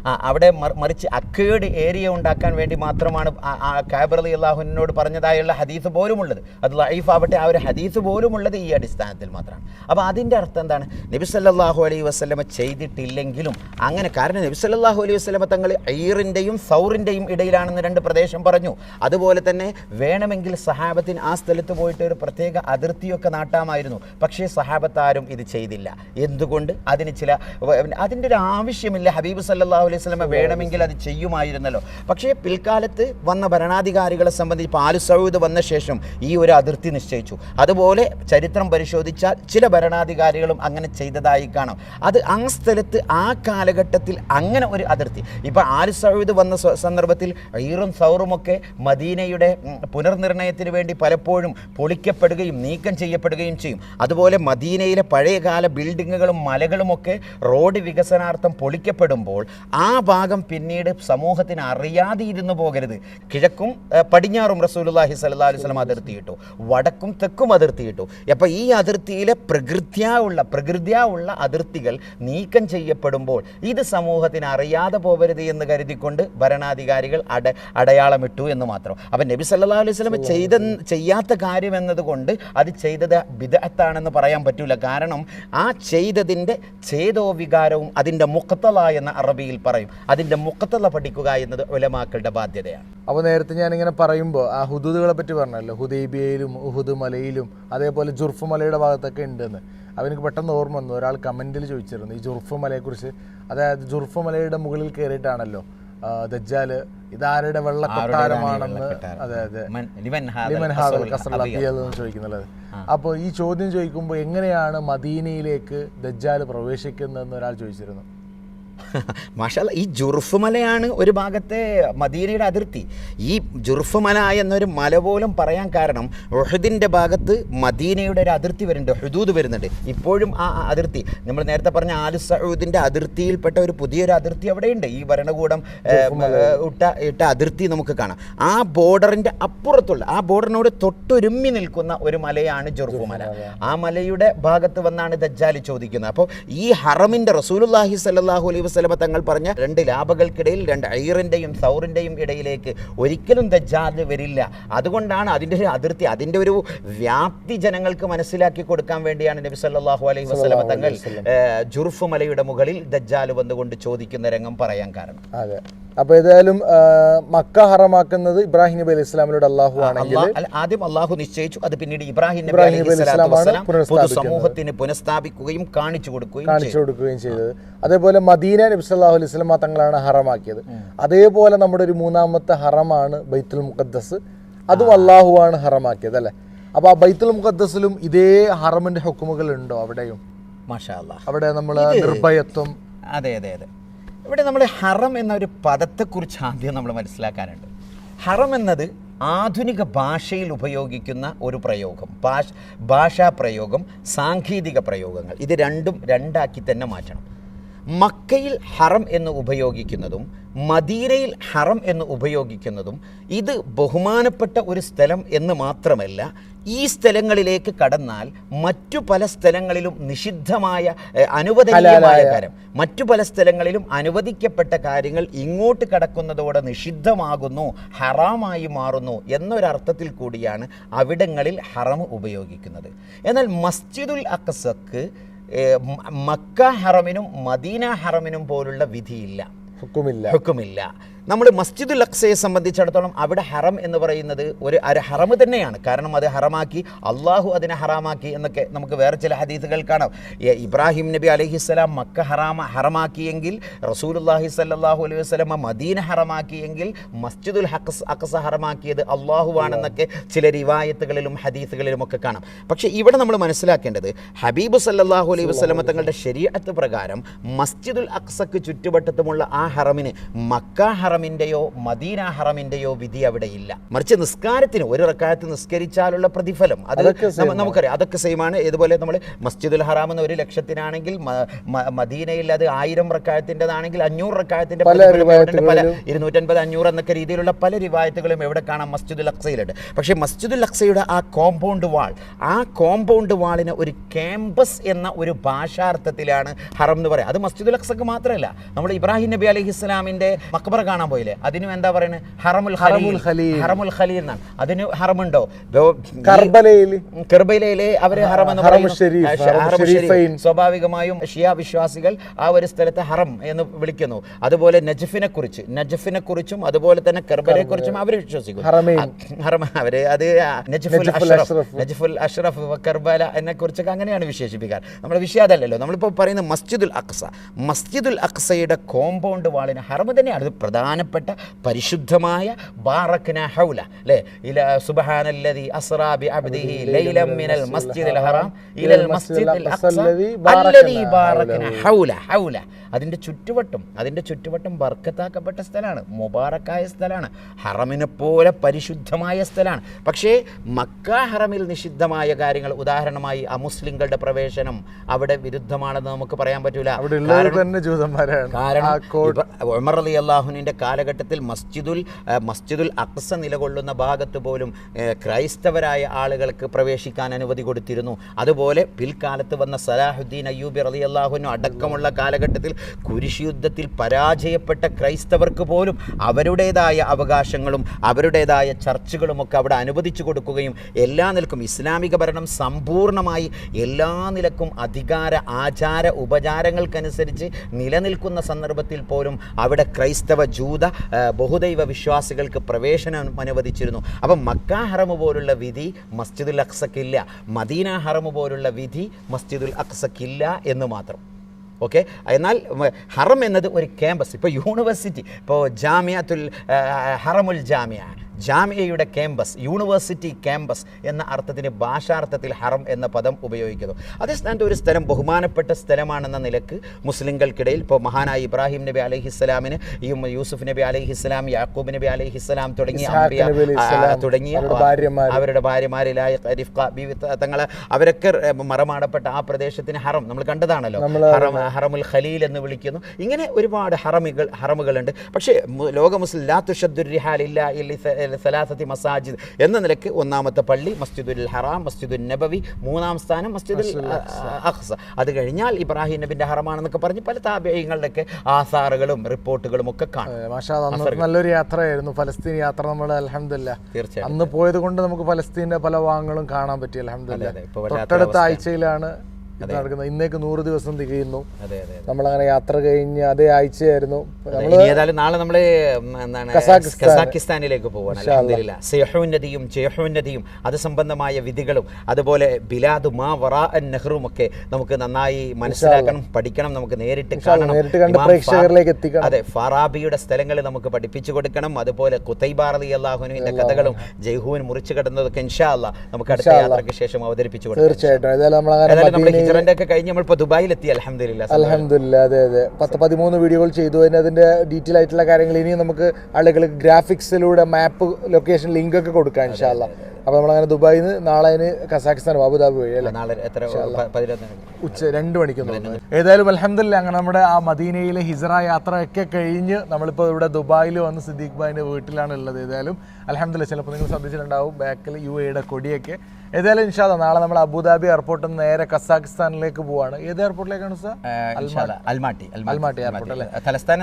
അവിടെ മറിച്ച് അക്കേഡ് ഏരിയ ഉണ്ടാക്കാൻ വേണ്ടി മാത്രമാണ് ആ- അള്ളാഹുനോട് പറഞ്ഞതായുള്ള ഹദീസ് പോലും ഉള്ളത് അത് ലൈഫ് ആവട്ടെ ആ ഒരു ഹദീസ് പോലും ഉള്ളത് ഈ അടിസ്ഥാനത്തിൽ മാത്രമാണ്. അപ്പോൾ അതിന്റെ അർത്ഥം എന്താണ്? നബി സല്ലല്ലാഹു അലൈഹി വസ്ലമ ചെയ്തിട്ടില്ലെങ്കിലും അങ്ങനെ കാരണം നബി സല്ലല്ലാഹു അലൈഹി വസ്ലമ തങ്ങൾ ഐറിന്റെയും സൗറിന്റെയും ഇടയിലാണെന്ന് രണ്ട് പ്രദേശം പറഞ്ഞു. അതുപോലെ തന്നെ വേണമെങ്കിൽ സഹാബത്തിന് ആ സ്ഥലത്ത് പോയിട്ട് ഒരു പ്രത്യേക അതിർത്തിയൊക്കെ നാട്ടാമായിരുന്നു. പക്ഷേ സഹാബത്താരും ഇത് ചെയ്തില്ല. എന്തുകൊണ്ട്? അതിന് ചില അതിന്റെ ഒരു ആവശ്യമില്ല ഹബീബ് സല്ലല്ലാഹു അലൈഹി സ്വലമ വേണമെങ്കിൽ അത് ചെയ്യുമായിരുന്നല്ലോ. പക്ഷേ പിൽക്കാലത്ത് വന്ന ഭരണാധികാരികളെ സംബന്ധിച്ച് ഇപ്പോൾ ആലു സൗദ് വന്ന ശേഷം ഈ ഒരു അതിർത്തി നിശ്ചയിച്ചു. അതുപോലെ ചരിത്രം പരിശോധിച്ചാൽ ചില ഭരണാധികാരികളും അങ്ങനെ ചെയ്തതായി കാണാം. അത് ആ സ്ഥലത്ത് ആ കാലഘട്ടത്തിൽ അങ്ങനെ ഒരു അതിർത്തി. ഇപ്പോൾ ആലു സൗദ് വന്ന സന്ദർഭത്തിൽ ഈറും സൗറുമൊക്കെ മദീനയുടെ പുനർനിർണയത്തിന് വേണ്ടി പലപ്പോഴും പൊളിക്കപ്പെടുകയും നീക്കം ചെയ്യപ്പെടുകയും ചെയ്യും. അതുപോലെ മദീനയിലെ പഴയകാല ബിൽഡിങ്ങുകളും മലകളുമൊക്കെ റോഡ് വികസനാർത്ഥം പൊളിക്കപ്പെടുമ്പോൾ ആ ഭാഗം പിന്നീട് സമൂഹത്തിന് അറിയാതെ ഇരുന്നു പോകരുത്. കിഴക്കും പടിഞ്ഞാറും റസൂലുള്ളാഹി സല്ലാ അലൈഹി വസല്ലം അതിർത്തിയിട്ടു. വടക്കും തെക്കും അതിർത്തിയിട്ടു. അപ്പോൾ ഈ അതിർത്തിയിലെ പ്രകൃത്യാ ഉള്ള പ്രകൃത്യാ ഉള്ള അതിർത്തികൾ നീക്കം ചെയ്യപ്പെടുമ്പോൾ ഇത് സമൂഹത്തിന് അറിയാതെ പോകരുത് എന്ന് കരുതിക്കൊണ്ട് ഭരണാധികാരികൾ അട അടയാളമിട്ടു എന്ന് മാത്രം. അപ്പം നബി സല്ലാ അലൈഹി വസല്ലം ചെയ്ത ചെയ്യാത്ത കാര്യം എന്നതുകൊണ്ട് അത് ചെയ്തത് ബിദത്താണെന്ന് പറയാൻ പറ്റൂല. കാരണം ആ ചെയ്തതിന്റെ ചേതോ വികാരവും അതിന്റെ മുഖത്തല എന്ന അറബിയിൽ പറയും. അതിന്റെ മുക്തല പഠിക്കുക എന്നത് ഒലമാക്കളുടെ ബാധ്യതയാണ്. അപ്പോൾ നേരത്തെ ഞാനിങ്ങനെ പറയുമ്പോൾ ആ ഹുദൂദുകളെ പറ്റി പറഞ്ഞല്ലോ. ഹുദൈബിയയിലും ഉഹുദ് മലയിലും അതേപോലെ ജുർഫ് മലയുടെ ഭാഗത്തൊക്കെ ഉണ്ടെന്ന്. അവനക്ക് പെട്ടെന്ന് ഓർമ്മ വന്നു. ഒരാൾ കമന്റിൽ ചോദിച്ചിരുന്നു ഈ ജുർഫ് മലയെക്കുറിച്ച്? അതായത് ജുർഫ് മലയുടെ മുകളിൽ കയറിയിട്ടാണല്ലോ ദജ്ജാൽ ഇതാരുടെ വെള്ള കൊട്ടാരമാണെന്ന് അതെ അതെ. ചോദിക്കുന്നുള്ളത് അപ്പോൾ ഈ ചോദ്യം ചോദിക്കുമ്പോൾ എങ്ങനെയാണ് മദീനയിലേക്ക് ദജ്ജാൽ പ്രവേശിക്കുന്നതെന്ന് ഒരാൾ ചോദിച്ചിരുന്നു. മാഷാല്ല ഈ ജുർഫ് മലയാണ് ഒരു ഭാഗത്തെ മദീനയുടെ അതിർത്തി. ഈ ജുർഫ് മല എന്നൊരു മല പോലും പറയാൻ കാരണം ഒഹദിന്റെ ഭാഗത്ത് മദീനയുടെ ഒരു അതിർത്തി വരുന്നുണ്ട് ഹുദൂദ് വരുന്നുണ്ട്. ഇപ്പോഴും ആ അതിർത്തി. നമ്മൾ നേരത്തെ പറഞ്ഞ ആലു സഹൂദിന്റെ അതിർത്തിയിൽപ്പെട്ട ഒരു പുതിയൊരു അതിർത്തി അവിടെയുണ്ട്. ഈ ഭരണകൂടം ഇട്ട ഇട്ട അതിർത്തി നമുക്ക് കാണാം. ആ ബോർഡറിന്റെ അപ്പുറത്തുള്ള ആ ബോർഡറിനോട് തൊട്ടൊരുമ്മി നിൽക്കുന്ന ഒരു മലയാണ് ജുർഫ് മല. ആ. മലയുടെ ഭാഗത്ത് വന്നാണ് ദജ്ജാലി ചോദിക്കുന്നത്. അപ്പോൾ ഈ ഹറമിന്റെ റസൂലുല്ലാഹി സല്ലാഹു വസല്ലമ തങ്ങൾ പറഞ്ഞ രണ്ട് ലാഭകൾക്കിടയിൽ രണ്ട് ഐറിന്റെയും സൗറിന്റെയും ഇടയിലേക്ക് ഒരിക്കലും ദജ്ജാൽ വരില്ല. അതുകൊണ്ടാണ് അതിന്റെ ഒരു അതിർത്തി അതിന്റെ ഒരു വ്യാപ്തി ജനങ്ങൾക്ക് മനസ്സിലാക്കി കൊടുക്കാൻ വേണ്ടിയാണ് നബി സല്ലാഹു അലൈഹി വസ്ലമ തങ്ങൾ ജുർഫ് മലയുടെ മുകളിൽ ദജ്ജാൽ വന്നുകൊണ്ട് ചോദിക്കുന്ന രംഗം പറയാൻ കാരണം. അതെ. അപ്പൊ ഏതായാലും മക്ക ഹറമാക്കുന്നത് ഇബ്രാഹിം നബി അലൈഹി ഇസ്ലാമിലൂടെ അള്ളാഹു ആണെങ്കിൽ ആദ്യം അള്ളാഹു നിശ്ചയിച്ചു. അത് പിന്നീട് ഇബ്രാഹിം നബി അലൈഹി ഇസ്ലാമാണ് വസ്സലാം പുനഃസ്ഥാപിക്കുകയും കാണിച്ചു കൊടുക്കുകയും കാണിച്ചു കൊടുക്കുകയും ചെയ്തത്. അതേപോലെ മദീന നബി സല്ലാഹു അലൈഹി സ്വലാമ തങ്ങളാണ് ഹറമാക്കിയത്. അതേപോലെ നമ്മുടെ ഒരു മൂന്നാമത്തെ ഹറമാണ് ബൈത്തുൽ മുഖദ്ദസ്. അതും അള്ളാഹുവാണ് ഹറമാക്കിയത് അല്ലെ? അപ്പൊ ആ ബൈത്തുൽ മുഖദ്ദസിലും ഇതേ ഹറമിന്റെ ഹുക്കുമുകൾ ഉണ്ടോ അവിടെയും? അവിടെ നമ്മൾ നിർഭയത്വം അതെ അതെ അതെ. ഇവിടെ നമ്മൾ ഹറം എന്ന ഒരു പദത്തെക്കുറിച്ച് ആദ്യം നമ്മൾ മനസ്സിലാക്കാനുണ്ട്. ഹറം എന്നത് ആധുനിക ഭാഷയിൽ ഉപയോഗിക്കുന്ന ഒരു പ്രയോഗം ഭാഷ ഭാഷാ പ്രയോഗം സാങ്കേതിക പ്രയോഗങ്ങൾ. ഇത് രണ്ടും രണ്ടാക്കി തന്നെ മാറ്റണം. മക്കയിൽ ഹറം എന്ന് ഉപയോഗിക്കുന്നതും മദീനയിൽ ഹറം എന്ന് ഉപയോഗിക്കുന്നതും ഇത് ബഹുമാനപ്പെട്ട ഒരു സ്ഥലം എന്ന് മാത്രമല്ല ഈ സ്ഥലങ്ങളിലേക്ക് കടന്നാൽ മറ്റു പല സ്ഥലങ്ങളിലും നിഷിദ്ധമായ അനുവദനീയമായ കാര്യം. മറ്റു പല സ്ഥലങ്ങളിലും അനുവദിക്കപ്പെട്ട കാര്യങ്ങൾ ഇങ്ങോട്ട് കടക്കുന്നതോടെ നിഷിദ്ധമാകുന്നു ഹറാമായി മാറുന്നു എന്നൊരർത്ഥത്തിൽ കൂടിയാണ് അവിടങ്ങളിൽ ഹറം ഉപയോഗിക്കുന്നത്. എന്നാൽ മസ്ജിദുൽ അക്സക്ക് മക്ക ഹറമിനും മദീന ഹറമിനും പോലുള്ള വിധിയില്ല. ഹുക്കുമില്ല. ഹുക്കുമില്ല. നമ്മൾ മസ്ജിദുൽ അക്സയെ സംബന്ധിച്ചിടത്തോളം അവിടെ ഹറം എന്ന് പറയുന്നത് ഒരു അര ഹറം തന്നെയാണ്. കാരണം അത് ഹറമാക്കി അള്ളാഹു അതിനെ ഹറാമാക്കി എന്നൊക്കെ നമുക്ക് വേറെ ചില ഹദീസുകൾ കാണാം. ഇബ്രാഹിം നബി അലഹിസ്സലാം മക്ക ഹറാമ ഹറമാക്കിയെങ്കിൽ റസൂലുല്ലാഹി സല്ലാഹു അലൈഹി വസ്ലമ മദീന ഹറമാക്കിയെങ്കിൽ മസ്ജിദുൽ ഹക്സ് അക്സ ഹറമാക്കിയത് അള്ളാഹുവാണെന്നൊക്കെ ചില റിവായത്തുകളിലും ഹദീസുകളിലും ഒക്കെ കാണാം. പക്ഷേ ഇവിടെ നമ്മൾ മനസ്സിലാക്കേണ്ടത് ഹബീബ് സല്ലാഹു അലൈഹി വസ്ലമ തങ്ങളുടെ ശരീരത്ത് പ്രകാരം മസ്ജിദുൽ അക്സക്ക് ചുറ്റുവട്ടത്തുമുള്ള ആ ഹറമിന് മക്ക ഹറമിന്റെയോ മദീന ഹറമിന്റെയോ വിധി അവിടെ ഇല്ല. മറിച്ച് നിസ്കാരത്തിന് ഒരു റക്കായത്ത് നിസ്കരിച്ചാലുള്ള പ്രതിഫലം. അത് നമുക്കറിയാം. അതൊക്കെ സെയിമാണ് ഇതുപോലെ നമ്മൾ മസ്ജിദുൽ ഹറാം എന്ന ഒരു ലക്ഷത്തിനാണെങ്കിൽ മദീനയിൽ അത് ആയിരം റക്കായത്തിന്റെതാണെങ്കിൽ അഞ്ഞൂറ് റക്കായത്തിന്റെ പല ഇരുന്നൂറ്റൻപത് അഞ്ഞൂറ് എന്നൊക്കെ രീതിയിലുള്ള പല റിവായത്തുകളും എവിടെ കാണാം മസ്ജിദുൽ അക്സയിലുണ്ട്. പക്ഷേ മസ്ജിദുൽ അക്സയുടെ ആ കോമ്പൗണ്ട് വാൾ ആ കോമ്പൗണ്ട് വാളിന് ഒരു ക്യാമ്പസ് എന്ന ഒരു ഭാഷാർത്ഥത്തിലാണ് ഹറം എന്ന് പറയുക. അത് മസ്ജിദുൽ അക്സക്ക് മാത്രമല്ല. നമ്മൾ ഇബ്രാഹിം നബി അലഹി ഇസ്ലാമിന്റെ മക്ബറ കാണാൻ പോയില്ലേ? അതിനും എന്താ പറയുന്നത് ഹറമുൽ ഹറമുൽ ഖലീൽ. ഹറമുൽ ഖലീൽ എന്നാണ്. അതിന് ഹറമുണ്ടോ? കർബലയിലെ അവർ ഹറം എന്ന് പറയുന്നത്. സ്വാഭാവികമായും ഷിയ വിശ്വാസികൾ ആ ഒരു സ്ഥലത്തെ ഹറം എന്ന് വിളിക്കുന്നു. അതുപോലെ നജഫിനെ കുറിച്ച്. നജഫിനെ കുറിച്ചും അതുപോലെ തന്നെ കർബലയെ കുറിച്ചും അവർ വിശ്വസിക്കുന്നു. ഹറം അവർ അത് നജഫുൽ അഷ്റഫ്. അഷ്റഫ്. നജഫുൽ അഷ്റഫ് വ കർബല എന്നെ കുറിച്ചൊക്കെ അങ്ങനെയാണ് വിശേഷിപ്പിക്കാൻ നമ്മുടെ വിഷയം അതല്ലല്ലോ. നമ്മളിപ്പോൾ പറയുന്ന മസ്ജിദുൽ അക്സ. മസ്ജിദുൽ അക്സയുടെ കോമ്പൗണ്ട് വാളിന് ഹറം തന്നെയാണ്. അത് പ്രധാനപ്പെട്ട പരിശുദ്ധമായ ബാറക്ന ഹൗല അല്ലേ? ഇല സുബ്ഹാനല്ലദി അസ്റാ ബി അബ്ദിഹി ലൈലം മിനൽ മസ്ജിദിൽ ഹറാം. ഇലൽ മസ്ജിദിൽ അക്സ അല്ലദി ബാറക്ന ഹൗല. ഹൗല അതിന്റെ ചുറ്റുവട്ടം അതിന്റെ ചുറ്റുവട്ടം ബർക്കത്താക്കപ്പെട്ട സ്ഥലമാണ് മുബാറക്കായ സ്ഥലമാണ് ഹറമിനെ പോലെ പരിശുദ്ധമായ സ്ഥലമാണ്. പക്ഷേ മക്ക ഹറമിൽ നിഷിദ്ധമായ കാര്യങ്ങൾ ഉദാഹരണമായി അമുസ്ലിങ്ങളുടെ പ്രവേശനം അവിടെ വിരുദ്ധമാണെന്ന് നമുക്ക് പറയാൻ പറ്റൂല. കാരണം ഉമർ അലി അള്ളാഹുവിന്റെ കാലഘട്ടത്തിൽ മസ്ജിദുൽ മസ്ജിദുൽ അക്സ നിലകൊള്ളുന്ന ഭാഗത്ത് പോലും ക്രൈസ്തവരായ ആളുകൾക്ക് പ്രവേശിക്കാൻ അനുമതി കൊടുത്തിരുന്നു. അതുപോലെ പിൽക്കാലത്ത് വന്ന സലാഹുദ്ദീൻ അയ്യൂബി റലി അള്ളാഹുനു അടക്കമുള്ള കാലഘട്ടത്തിൽ കുരിശ് യുദ്ധത്തിൽ പരാജയപ്പെട്ട ക്രൈസ്തവർക്ക് പോലും അവരുടേതായ അവകാശങ്ങളും അവരുടേതായ ചർച്ചകളുമൊക്കെ അവിടെ അനുവദിച്ചു കൊടുക്കുകയും എല്ലാ നിലക്കും ഇസ്ലാമിക ഭരണം സമ്പൂർണമായി എല്ലാ നിലക്കും അധികാര ആചാര ഉപചാരങ്ങൾക്കനുസരിച്ച് നിലനിൽക്കുന്ന സന്ദർഭത്തിൽ പോലും അവിടെ ക്രൈസ്തവ ജൂത ബഹുദൈവ വിശ്വാസികൾക്ക് പ്രവേശനം അനുവദിച്ചിരുന്നു. അപ്പം മക്ക ഹറമ് പോലുള്ള വിധി മസ്ജിദുൽ അക്സക്കില്ല മദീന ഹറമ് പോലുള്ള വിധി മസ്ജിദുൽ അക്സക്കില്ല എന്ന് മാത്രം. ഓക്കെ? എന്നാൽ ഹറം എന്നത് ഒരു ക്യാമ്പസ്. ഇപ്പോൾ യൂണിവേഴ്സിറ്റി ഇപ്പോൾ ജാമിയത്തുൽ ഹറമുൽ ജാമിയ. ജാമിയയുടെ ക്യാമ്പസ് യൂണിവേഴ്സിറ്റി ക്യാമ്പസ് എന്ന അർത്ഥത്തിന് ഭാഷാർത്ഥത്തിൽ ഹറം എന്ന പദം ഉപയോഗിക്കുന്നു. അതേ സ്ഥാനത്ത് ഒരു സ്ഥലം ബഹുമാനപ്പെട്ട സ്ഥലമാണെന്ന നിലയ്ക്ക് മുസ്ലിങ്ങൾക്കിടയിൽ ഇപ്പോൾ മഹാനായ ഇബ്രാഹിം നബി അലഹിസ്സലാമിന് ഈ യൂസുഫ് നബി അലഹിസ്സലാം യാക്കൂബ് നബി അലഹിസ്സലാം തുടങ്ങിയ തുടങ്ങിയ അവരുടെ ഭാര്യമാരിലായ റിഫ്ക ബീവി തങ്ങൾ അവരൊക്കെ മറമാടപ്പെട്ട ആ പ്രദേശത്തിന് ഹറം. നമ്മൾ കണ്ടതാണല്ലോ. ഹറം ഹറമുൽ ഖലീൽ എന്ന് വിളിക്കുന്നു. ഇങ്ങനെ ഒരുപാട് ഹറമുകൾ ഹറമുകളുണ്ട്. പക്ഷേ ലോക മുസ്ലിം ലാ സലാസത്തി മസാജിദ് എന്ന നിലയ്ക്ക് ഒന്നാമത്തെ പള്ളി മസ്ജിദുൽ ഹറാം മസ്ജിദുൽ നബവി മൂന്നാം സ്ഥാനം മസ്ജിദുൽ അഖ്സ അത് കഴിഞ്ഞാൽ ഇബ്രാഹിം നബിന്റെ ഹറമാണെന്നൊക്കെ പറഞ്ഞ് പല താപേയങ്ങളുടെയൊക്കെ ആസാറുകളും റിപ്പോർട്ടുകളും ഒക്കെ കാണും. നല്ലൊരു യാത്രയായിരുന്നു. ഫലസ്തീൻ യാത്ര നമ്മൾ അലഹമില്ല തീർച്ചയായും അന്ന് പോയത് കൊണ്ട് നമുക്ക് ഫലസ്തീന്റെ പല ഭാഗങ്ങളും കാണാൻ പറ്റി അലഹമില്ല തൊട്ടടുത്ത ആഴ്ചയിലാണ് നടക്കുന്നത് ഇന്നേക്ക് നൂറ് ദിവസം തികയുന്നു. നമ്മളങ്ങനെ യാത്ര കഴിഞ്ഞ് അതേ ആഴ്ചയായിരുന്നു. ഏതായാലും നാളെ എന്താണ് കസാക്കിസ്ഥാനിലേക്ക് പോവാണ്. സെഹുന്നതിയും അത് സംബന്ധമായ വിധികളും അതുപോലെ ബിലാദ് മാ വറാ നെഹ്റും ഒക്കെ നമുക്ക് നന്നായി മനസ്സിലാക്കണം പഠിക്കണം നമുക്ക് നേരിട്ട് കാണണം. പ്രേക്ഷകരിലേക്ക് എത്തിക്കണം. അതെ ഫറാബിയുടെ സ്ഥലങ്ങൾ നമുക്ക് പഠിപ്പിച്ചു കൊടുക്കണം. അതുപോലെ കുത്തൈബാറലി അള്ളാഹുനുവിന്റെ കഥകളും ജയ്ഹുവിൻ മുറിച്ചു കിടന്നതൊക്കെ ഇൻഷാ അല്ലാ നമുക്ക് അടുത്ത യാത്രയ്ക്ക് ശേഷം അവതരിപ്പിച്ചു കൊടുക്കാം. തീർച്ചയായിട്ടും. ഏതായാലും ഒക്കെ കഴിഞ്ഞ് നമ്മൾ ഇപ്പൊ ദുബായിൽ എത്തി അലഹമില്ല അലഹമില്ല അതെ അതെ. പത്ത് പതിമൂന്ന് വീഡിയോകൾ ചെയ്തു അതിന് അതിന്റെ ഡീറ്റെയിൽ ആയിട്ടുള്ള കാര്യങ്ങൾ ഇനിയും നമുക്ക് ആളുകൾ ഗ്രാഫിക്സിലൂടെ മാപ്പ് ലൊക്കേഷൻ ലിങ്ക് ഒക്കെ കൊടുക്കാം ഇൻഷാല്ല അപ്പൊ നമ്മളങ്ങനെ ദുബായിൽ നിന്ന് നാളെ അതിന് കസാഖിസ്ഥാൻ അബുദാബി വഴി അല്ലേ? നാളെ എത്ര ഉച്ച രണ്ട് മണിക്ക് ഏതായാലും അലഹമില്ല അങ്ങനെ നമ്മുടെ ആ മദീനയിലെ ഹിജറ യാത്രയൊക്കെ കഴിഞ്ഞ് നമ്മളിപ്പോൾ ഇവിടെ ദുബായിൽ വന്ന് സിദ്ദീഖ് ഭായിന്റെ വീട്ടിലാണ് ഉള്ളത് ഏതായാലും. അലഹമില്ല ചിലപ്പോൾ നിങ്ങൾ ശ്രദ്ധിച്ചിട്ടുണ്ടാവും ബാക്കിൽ യു എയുടെ കൊടിയൊക്കെ. ഏതായാലും ഇൻഷാല്ല നാളെ നമ്മൾ അബുദാബി എയർപോർട്ടിൽ നിന്ന് നേരെ കസാഖിസ്ഥാനിലേക്ക് പോവാണ്. ഏത് എയർപോർട്ടിലേക്കാണ് സാർ അൽമാട്ടി അൽമാട്ടി. എയർപോർട്ട് അല്ലേ? തലസ്ഥാന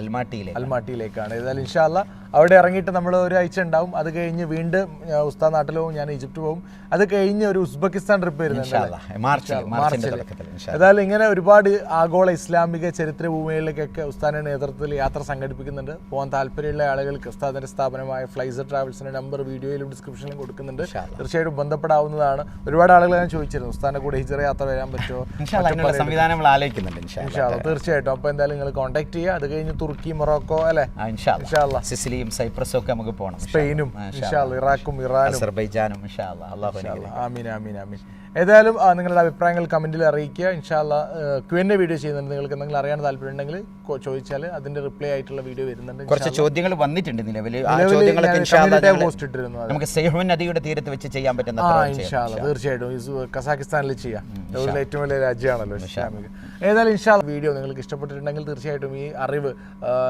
അൽമാട്ടിയിലേക്ക് അൽമാട്ടിയിലേക്കാണ്. ഏതായാലും ഇൻഷാല്ല അവിടെ ഇറങ്ങിയിട്ട് നമ്മൾ ഒരാഴ്ച ഉണ്ടാവും. അത് കഴിഞ്ഞ് വീണ്ടും ഉസ്താദ് നാട്ടിൽ പോകും ഞാൻ ഈജിപ്റ്റ് പോകും അത് കഴിഞ്ഞ് ഒരു ഉസ്ബെക്കിസ്ഥാൻ ട്രിപ്പ് വരുന്നുണ്ട് ഏതായാലും ഇങ്ങനെ ഒരുപാട് ആഗോള ഇസ്ലാമിക ചരിത്ര ഭൂമികളിലേക്കൊക്കെ ഉസ്താദിന്റെ നേതൃത്വത്തിൽ യാത്ര സംഘടിപ്പിക്കുന്നുണ്ട് പോകാൻ താല്പര്യമുള്ള ആളുകൾക്ക് ഉസ്താദിന്റെ സ്ഥാപനമായ ഫ്ലൈസർ ട്രാവൽസിന്റെ നമ്പർ വീഡിയോയിലും ഡിസ്ക്രിപ്ഷനിലും കൊടുക്കുന്നുണ്ട് തീർച്ചയായിട്ടും ബന്ധപ്പെടാവുന്നതാണ് ഒരുപാട് ആളുകൾ ഞാൻ ചോദിച്ചിരുന്നു ഉസ്താദിന്റെ കൂടെ ഹിജറ യാത്ര വരാൻ പറ്റുമോ സംവിധാനം ആലോചിക്കുന്നുണ്ട് തീർച്ചയായിട്ടും അപ്പോൾ എന്തായാലും നിങ്ങൾ കോൺടാക്ട് ചെയ്യുക അത് കഴിഞ്ഞ് തുർക്കി മൊറോക്കോ അല്ലെ. സിസിലിയും സൈപ്രസും ഒക്കെ നമുക്ക് പോകണം സ്പെയിനും ഇറാഖും ഇറാനും. അസർബൈജാനും ഇൻഷാ. ആമീൻ ആമീൻ ആമീൻ. ഏതായാലും നിങ്ങളുടെ അഭിപ്രായങ്ങൾ കമന്റിൽ അറിയിക്കുക. ഇൻഷാല്ല ക്വിന്റെ വീഡിയോ ചെയ്യുന്നുണ്ട്. നിങ്ങൾക്ക് എന്തെങ്കിലും അറിയാൻ താല്പര്യം ഉണ്ടെങ്കിൽ ചോദിച്ചാൽ അതിന്റെ റിപ്ലൈ ആയിട്ടുള്ള വീഡിയോ വരുന്നുണ്ട്. കുറച്ച് ചോദ്യങ്ങൾ വന്നിട്ടുണ്ട് നിലവിൽ ആ ചോദ്യങ്ങളൊക്കെ ഇൻഷാ പോസ്റ്റ് ഇട്ടിരുന്നു. നമുക്ക് നദിയുടെ തീരത്ത് വെച്ച് ചെയ്യാൻ പറ്റുന്ന ആ. ഇൻഷാല്ല തീർച്ചയായിട്ടും. കസാഖിസ്ഥാനിൽ ചെയ്യാം. ലോകത്തിലെ ഏറ്റവും വലിയ രാജ്യമാണല്ലോ ഇസ്ലാമിക. ഏതായാലും ഇൻഷാല്ല വീഡിയോ നിങ്ങൾക്ക് ഇഷ്ടപ്പെട്ടിട്ടുണ്ടെങ്കിൽ തീർച്ചയായിട്ടും ഈ അറിവ്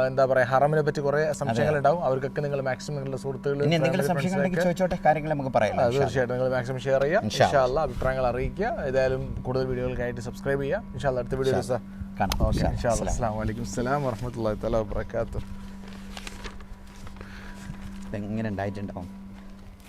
എന്താ പറയുക ഹറമിനെ പറ്റി കുറേ സംശയങ്ങൾ ഉണ്ടാവും. അവർക്കൊക്കെ നിങ്ങൾ മാക്സിമം നിങ്ങളുടെ സുഹൃത്തുക്കൾ ഇനി എന്തെങ്കിലും സംശയങ്ങൾ ഉണ്ടെങ്കിൽ ചോദിച്ചോട്ടെ കാര്യങ്ങൾ നമുക്ക് പറയാം തീർച്ചയായിട്ടും നിങ്ങൾ മാക്സിമം ഷെയർ ചെയ്യുക. ഇൻഷാല്ല അഭിപ്രായങ്ങൾ അറിയിക്കുക. ഏതായാലും കൂടുതൽ വീഡിയോകൾക്കായിട്ട് സബ്സ്ക്രൈബ് ചെയ്യുക. ഇൻഷാല്ല അടുത്ത വീഡിയോ സാർ കാണാം. ഓക്കെ ഇൻഷാല്ല അസ്സാം വലൈക്കും സ്ലാം വറഹമത്തല്ലാ തല വാബർക്കാത്തു എങ്ങനെ ഉണ്ടായിട്ടുണ്ടാവും?